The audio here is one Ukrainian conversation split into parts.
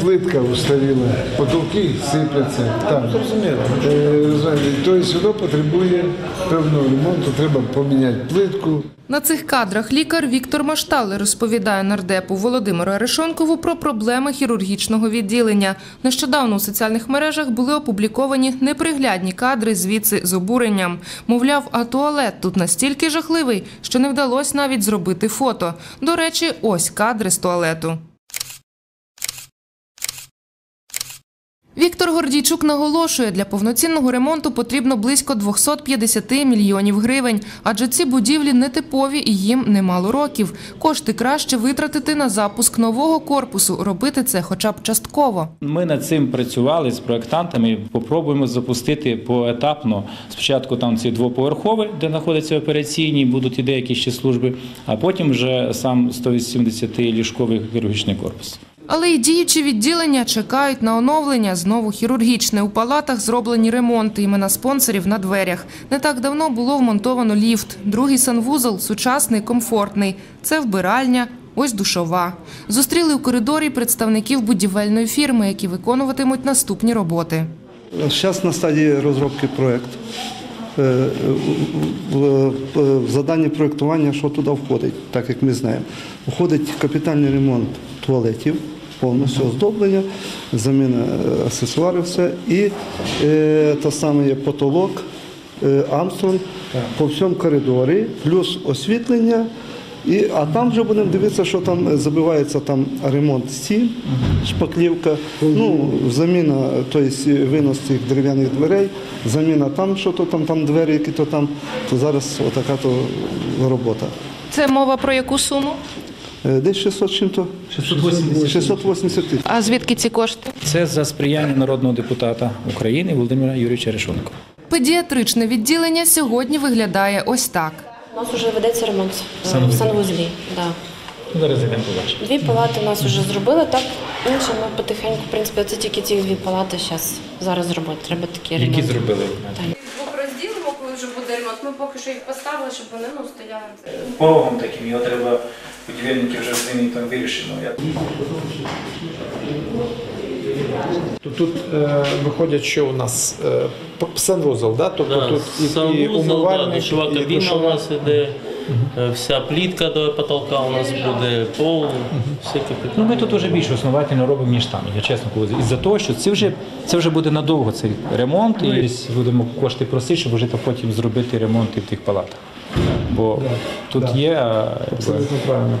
плитка устаріла, потолки сипляться. Так. Зрозуміло. Е, Тобто воно потребує певного ремонту, треба поміняти плитку. На цих кадрах лікар Віктор Маштале розповідає нардепу Володимиру Арешонкову про проблеми хірургічного відділення. Нещодавно у соціальних мережах були опубліковані неприглядні кадри звідси з обуренням. Мовляв, а туалет тут настільки жахливий, що не вдалося навіть зробити фото. До речі, ось кадри з туалету. Віктор Гордійчук наголошує, для повноцінного ремонту потрібно близько 250 мільйонів гривень, адже ці будівлі нетипові і їм немало років. Кошти краще витратити на запуск нового корпусу, робити це хоча б частково. Ми над цим працювали з проєктантами. Попробуємо запустити поетапно. Спочатку там ці двоповерхові, де знаходяться операційні, будуть і деякі ще служби, а потім вже сам 180 ліжковий хірургічний корпус. Але й діючі відділення чекають на оновлення. Знову хірургічне. У палатах зроблені ремонти, імена спонсорів на дверях. Не так давно було вмонтовано ліфт. Другий санвузол сучасний, комфортний. Це вбиральня. Ось душова. Зустріли у коридорі представників будівельної фірми, які виконуватимуть наступні роботи. Зараз на стадії розробки проєкту. Е, в- в заданні проєктування, що туди входить, так як ми знаємо. Входить капітальний ремонт туалетів, повністю оздоблення, заміна е, аксесуарів, все. І е, те саме є потолок, е, Армстронг по всьому коридорі, плюс освітлення. І, а там вже будемо дивитися, що там забивається там ремонт стін, шпаклівка, ну, заміна, тобто винос цих дерев'яних дверей, заміна там, що то там, там двері, які то там, то зараз отака то робота. Це мова про яку суму? Е, Десь 600 чим-то? 680. 680 тисяч. А звідки ці кошти? Це за сприяння народного депутата України Володимира Юрійовича Решонко. Педіатричне відділення сьогодні виглядає ось так. У нас вже ведеться ремонт е, в санвузлі. Да. Зараз йдемо побачимо. Дві палати у нас вже зробили, так інше ми потихеньку, в принципі, це тільки ці дві палати зараз, зараз зробити. Треба такі Які ремонт. зробили? Двох розділимо, коли вже буде ремонт. Ми поки що їх поставили, щоб вони ну, стояли. Пологом таким, його треба будівельники вже з ними там вирішено. Тут, е, виходять, що у нас е, санвузол, да? тобто Да, тут і, і санвузол, да, умивальник, душова і кабіна душова. у нас іде, е, вся плітка до потолка у нас буде, пол, все капітально. Ну, ми тут вже більш основательно робимо, ніж там, я чесно кажу. Із-за того, що це вже, це вже буде надовго цей ремонт, і будемо кошти просити, щоб вже потім зробити ремонт і в тих палатах. Бо тут да. є. Абсолютно якби, Абсолютно правильно.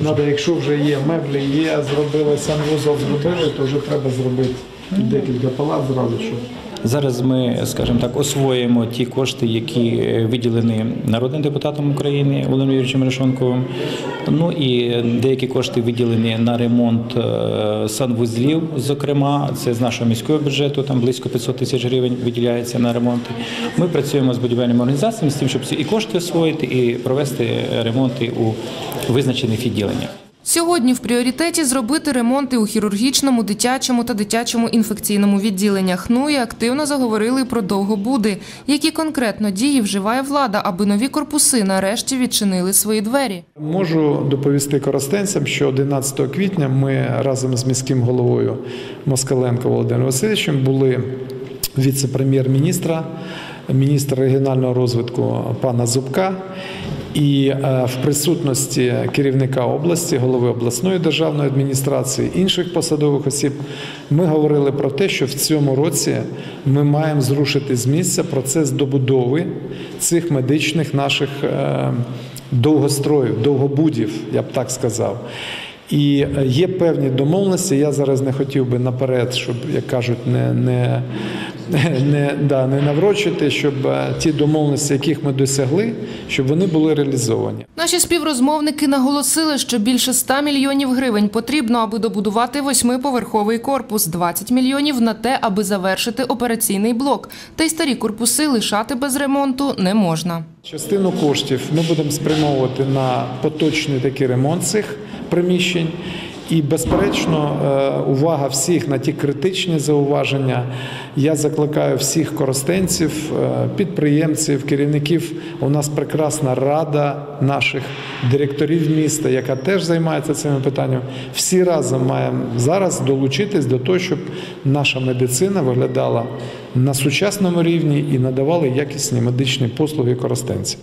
Надо, якщо вже є меблі, є, зробили санвузол, зробили, то вже треба зробити декілька палат зразу, щоб Зараз ми, скажімо так, освоїмо ті кошти, які е, виділені народним депутатом України Володимиром Юрійовичем Решонковим. Ну і деякі кошти виділені на ремонт е, санвузлів, зокрема, це з нашого міського бюджету, там близько 500 тисяч гривень виділяється на ремонти. Ми працюємо з будівельними організаціями з тим, щоб і кошти освоїти, і провести ремонти у визначених відділеннях. Сьогодні в пріоритеті зробити ремонти у хірургічному, дитячому та дитячому інфекційному відділеннях. Ну і активно заговорили про довгобуди. Які конкретно дії вживає влада, аби нові корпуси нарешті відчинили свої двері? Можу доповісти коростенцям, що 11 квітня ми разом з міським головою Москаленко Володимиром Васильовичем були віце-прем'єр-міністра, міністра регіонального розвитку пана Зубка. І е, в присутності керівника області, голови обласної державної адміністрації, інших посадових осіб, ми говорили про те, що в цьому році ми маємо зрушити з місця процес добудови цих медичних наших е, довгостроїв, довгобудів, я б так сказав. І е, є певні домовленості. Я зараз не хотів би наперед, щоб, як кажуть, не, не, не, да, не наврочити, щоб е, ті домовленості, яких ми досягли, щоб вони були реалізовані. Наші співрозмовники наголосили, що більше 100 мільйонів гривень потрібно, аби добудувати восьмиповерховий корпус, 20 мільйонів на те, аби завершити операційний блок. Та й старі корпуси лишати без ремонту не можна. Частину коштів ми будемо спрямовувати на поточний такий ремонт цих приміщень. І, безперечно, е, увага всіх на ті критичні зауваження. Я закликаю всіх коростенців, е, підприємців, керівників. У нас прекрасна рада наших директорів міста, яка теж займається цими питаннями. Всі разом маємо зараз долучитись до того, щоб наша медицина виглядала на сучасному рівні і надавала якісні медичні послуги коростенцям.